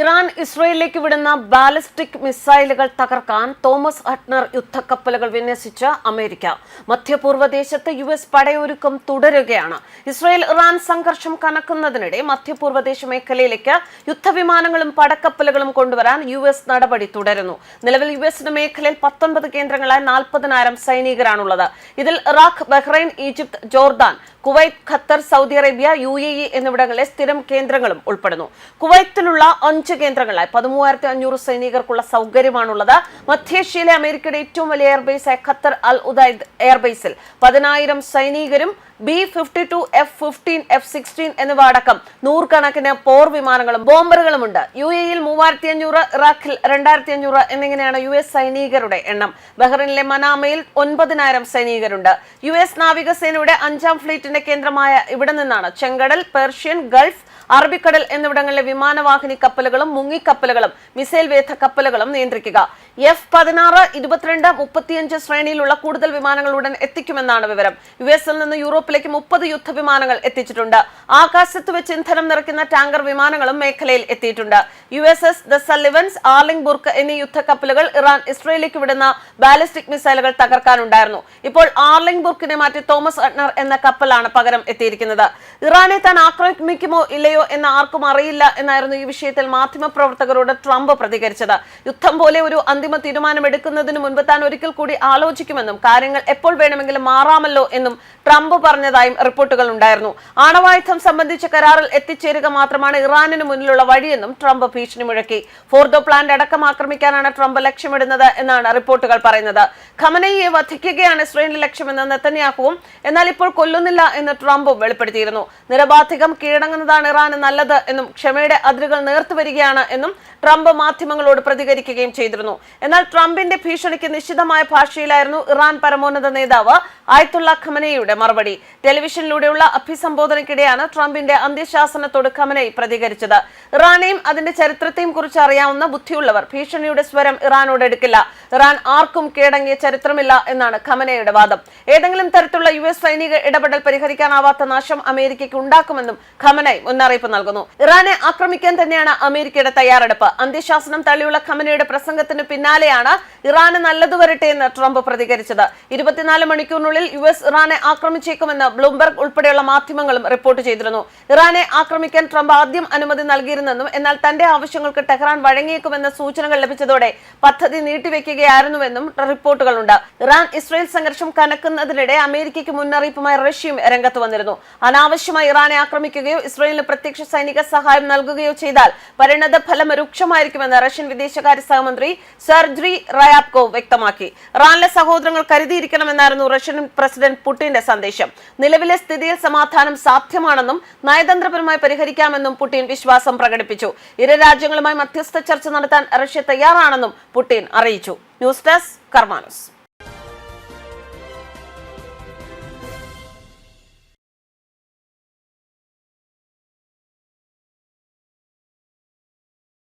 Iran ഇസ്രയേലിലേക്ക് വിടുന്ന ballistic മിസൈലുകൾ തകർക്കാൻ തോമസ് ഹട്ട്നർ യുദ്ധക്കപ്പലുകൾ വിന്യസിച്ച അമേരിക്ക. മധ്യപൂർവ ദേശത്ത് യു എസ് പടയൊരുക്കം തുടരുകയാണ്. ഇസ്രയേൽ ഇറാൻ സംഘർഷം കനക്കുന്നതിനിടെ മധ്യപൂർവ ദേശ മേഖലയിലേക്ക് യുദ്ധവിമാനങ്ങളും പടക്കപ്പലുകളും കൊണ്ടുവരാൻ യു എസ് നടപടി തുടരുന്നു. നിലവിൽ യു എസിന്റെ മേഖലയിൽ പത്തൊൻപത് കേന്ദ്രങ്ങളായി നാൽപ്പതിനായിരം സൈനികരാണുള്ളത്. ഇതിൽ Iraq Bahrain Egypt Jordan Kuwait Qatar Saudi Arabia U A E എന്നിവിടങ്ങളിലെ സ്ഥിരം കേന്ദ്രങ്ങളും ഉൾപ്പെടുന്നു. കുവൈത്തിലുള്ള അഞ്ച് കേന്ദ്രങ്ങളായി പതിമൂവായിരത്തി അഞ്ഞൂറ് സൈനികർക്കുള്ള സൗകര്യമാണുള്ളത്. മധ്യേഷ്യയിലെ അമേരിക്കയുടെ ഏറ്റവും വലിയ എയർബേസായ ഖത്തർ അൽ ഉദൈദ് എയർബേസിൽ പതിനായിരം സൈനികരും B fifty two F fifteen F sixteen എന്നിവ അടക്കം നൂറുകണക്കിന് പോർ വിമാനങ്ങളും ബോംബറുകളുമുണ്ട്. യു എയിൽ മൂവായിരത്തി അഞ്ഞൂറ് ഇറാഖിൽ രണ്ടായിരത്തി അഞ്ഞൂറ് എന്നിങ്ങനെയാണ് യു എസ് സൈനികരുടെ എണ്ണം. ബഹ്റിനിലെ മനാമയിൽ ഒൻപതിനായിരം സൈനികരുണ്ട്. യു എസ് നാവികസേനയുടെ അഞ്ചാം ഫ്ലീറ്റിന്റെ കേന്ദ്രമായ ഇവിടെ നിന്നാണ് ചെങ്കടൽ പേർഷ്യൻ ഗൾഫ് അറബിക്കടൽ എന്നിവിടങ്ങളിലെ വിമാനവാഹിനി കപ്പലുകളും മുങ്ങിക്കപ്പലുകളും മിസൈൽ വേധ കപ്പലുകളും നിയന്ത്രിക്കുക. എഫ് പതിനാറ് ഇരുപത്തിരണ്ട് മുപ്പത്തിയഞ്ച് ശ്രേണിയിലുള്ള കൂടുതൽ വിമാനങ്ങൾ ഉടൻ എത്തിക്കുമെന്നാണ് വിവരം. യു എസിൽ നിന്ന് യൂറോപ്പിലേക്ക് മുപ്പത് യുദ്ധവിമാനങ്ങൾ എത്തിച്ചിട്ടുണ്ട്. ആകാശത്ത് വെച്ച് ഇന്ധനം നിറയ്ക്കുന്ന ടാങ്കർ വിമാനങ്ങളും മേഖലയിൽ എത്തിയിട്ടുണ്ട്. U S S the Sullivans ആർലിംഗ് Burke എന്നീ യുദ്ധക്കപ്പലുകൾ ഇറാൻ ഇസ്രയേലിലേക്ക് വിടുന്ന ബാലിസ്റ്റിക് മിസൈലുകൾ തകർക്കാനുണ്ടായിരുന്നു. ഇപ്പോൾ ആർലിംഗ് ബുർക്കിനെ മാറ്റി തോമസ് അഡ്നർ എന്ന കപ്പലാണ് പകരം എത്തിയിരിക്കുന്നത്. ഇറാനെ താൻ ആക്രമിക്കുമോ ഇല്ലയോ എന്ന് ആർക്കും അറിയില്ല എന്നായിരുന്നു ഈ വിഷയത്തിൽ മാധ്യമപ്രവർത്തകരോട് ട്രംപ് പ്രതികരിച്ചത്. യുദ്ധം പോലെ ഒരു അന്തിമ തീരുമാനം എടുക്കുന്നതിന് മുൻപ് താൻ ഒരിക്കൽ കൂടി ആലോചിക്കുമെന്നും കാര്യങ്ങൾ എപ്പോൾ വേണമെങ്കിലും മാറാമല്ലോ എന്നും ട്രംപ് പറഞ്ഞതായും റിപ്പോർട്ടുകൾ ഉണ്ടായിരുന്നു. ആണവായുധം സംബന്ധിച്ച കരാറിൽ എത്തിച്ചേരുക മാത്രമാണ് ഇറാനിന് മുന്നിലുള്ള വഴിയെന്നും ട്രംപ് ഭീഷണി മുഴക്കി. ഫോർദോ പ്ലാന്റ് അടക്കം ആക്രമിക്കാനാണ് ട്രംപ് ലക്ഷ്യമിടുന്നത് എന്നാണ് റിപ്പോർട്ടുകൾ പറയുന്നത്. ഖമനയെ വധിക്കുകയാണ് ഇസ്രയേലിന്റെ ലക്ഷ്യമെന്ന് നെത്തന്യാഹുവും എന്നാൽ ഇപ്പോൾ കൊല്ലുന്നില്ല എന്ന് ട്രംപും വെളിപ്പെടുത്തിയിരുന്നു. നിരബാധികം കീഴടങ്ങുന്നതാണ് ഇറാന് നല്ലത് എന്നും ക്ഷമയുടെ അതിരുകൾ നേർത്തു വരികയാണ് എന്നും ട്രംപ് മാധ്യമങ്ങളോട് പ്രതികരിക്കുകയും ചെയ്തിരുന്നു. എന്നാൽ ട്രംപിന്റെ ഭീഷണിക്ക് നിശ്ചിതമായ ഭാഷയിലായിരുന്നു ഇറാൻ പരമോന്നത നേതാവ് ആയത്തുള്ള ഖമനയുടെ മറുപടി. ടെലിവിഷനിലൂടെയുള്ള അഭിസംബോധനയ്ക്കിടെയാണ് ട്രംപിന്റെ അന്ത്യശാസന തുടക്കമനായി പ്രതികരിച്ചത്. ഇറാനെയും അതിന്റെ ചരിത്രത്തെയും കുറിച്ച് അറിയാവുന്ന ബുദ്ധിയുള്ളവർ ഭീഷണിയുടെ സ്വരം ഇറാനോട് എടുക്കില്ല. ഇറാൻ ആർക്കും കീഴടങ്ങിയ ചരിത്രമില്ല എന്നാണ് ഖമനയുടെ വാദം. ഏതെങ്കിലും തരത്തിലുള്ള യു എസ് സൈനിക ഇടപെടൽ പരിഹരിക്കാനാവാത്ത നാശം അമേരിക്കയ്ക്ക് ഉണ്ടാക്കുമെന്നും ഖമനൈ മുന്നറിയിപ്പ് നൽകുന്നു. ഇറാനെ ആക്രമിക്കാൻ തന്നെയാണ് അമേരിക്കയുടെ തയ്യാറെടുപ്പ്. അന്ത്യശാസനം തള്ളിയുള്ള ഖമനയുടെ പ്രസംഗത്തിന് പിന്നാലെയാണ് ഇറാന് നല്ലത് വരട്ടെ എന്ന് ട്രംപ് പ്രതികരിച്ചത്. ഇരുപത്തിനാല് മണിക്കൂറിനുള്ളിൽ യു എസ് ഇറാനെ ആക്രമിച്ചേക്കുമെന്ന് ബ്ലൂംബർഗ് ഉൾപ്പെടെയുള്ള മാധ്യമങ്ങളും റിപ്പോർട്ട് ചെയ്തിരുന്നു. ഇറാനെ ആക്രമിക്കാൻ ട്രംപ് ആദ്യം അനുമതി നൽകിയിരുന്നെന്നും എന്നാൽ തന്റെ ആവശ്യങ്ങൾക്ക് ടെഹ്റാൻ വഴങ്ങിയേക്കുമെന്ന സൂചനകൾ ലഭിച്ചതോടെ പദ്ധതി നീട്ടിവെക്കുകയായിരുന്നുവെന്നും റിപ്പോർട്ടുകളുണ്ട്. ഇറാൻ ഇസ്രയേൽ സംഘർഷം കനക്കുന്നതിനിടെ അമേരിക്കയ്ക്ക് മുന്നറിയിപ്പുമായി റഷ്യയും രംഗത്ത് വന്നിരുന്നു. അനാവശ്യമായി ഇറാനെ ആക്രമിക്കുകയോ ഇസ്രയേലിന് പ്രത്യക്ഷ സൈനിക സഹായം നൽകുകയോ ചെയ്താൽ പരിണത ഫലം രൂക്ഷമായിരിക്കുമെന്ന് റഷ്യൻ വിദേശകാര്യ സഹമന്ത്രി സെർജറി റയാപ്കോ വ്യക്തമാക്കി. ഇറാനിലെ സഹോദരങ്ങൾ കരുതിയിരിക്കണമെന്നായിരുന്നു റഷ്യൻ പ്രസിഡന്റ് പുടിന്റെ സന്ദേശം. നിലവിലെ സ്ഥിതിയിൽ സമാധാനം സാധ്യമാണെന്നും നയതന്ത്രപരമായി പരിഹരിക്കാമെന്നും പുടിൻ വിശ്വാസം പ്രകടിപ്പിച്ചു. ഇരു രാജ്യങ്ങളുമായി മധ്യസ്ഥ ചർച്ച നടത്താൻ റഷ്യ തയ്യാറാണെന്നും പുടിൻ അറിയിച്ചു. News desk Karmanas.